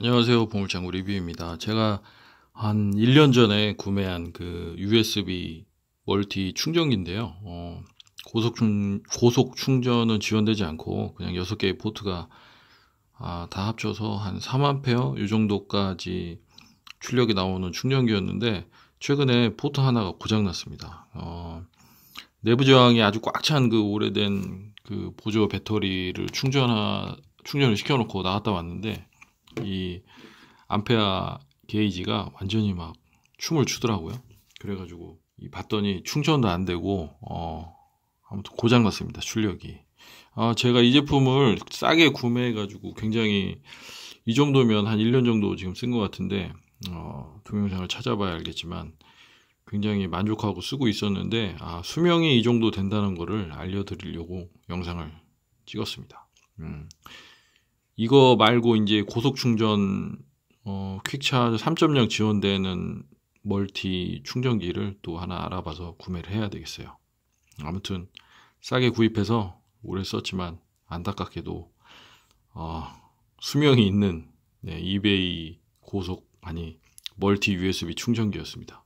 안녕하세요. 보물창고 리뷰입니다. 제가 한 1년 전에 구매한 그 USB 멀티 충전기인데요. 어, 고속 충, 고속 충전은 지원되지 않고 그냥 6개의 포트가 아, 다 합쳐서 한 3A 이 정도까지 출력이 나오는 충전기였는데 최근에 포트 하나가 고장 났습니다. 어, 내부 저항이 아주 꽉 찬 그 오래된 그 보조 배터리를 충전하 충전을 시켜놓고 나갔다 왔는데 이 암페아 게이지가 완전히 막 춤을 추더라고요. 그래가지고 이 봤더니 충전도 안 되고 어 아무튼 고장 났습니다. 출력이. 아 제가 이 제품을 싸게 구매해가지고 굉장히 이 정도면 한 1년 정도 지금 쓴 것 같은데 어, 동영상을 찾아봐야 알겠지만 굉장히 만족하고 쓰고 있었는데 아, 수명이 이 정도 된다는 거를 알려드리려고 영상을 찍었습니다. 음. 이거 말고 이제 고속 충전 어, 퀵차저 3.0 지원되는 멀티 충전기를 또 하나 알아봐서 구매를 해야 되겠어요. 아무튼 싸게 구입해서 오래 썼지만 안타깝게도 어, 수명이 있는 네, 이베이 고속 아니 멀티 USB 충전기였습니다.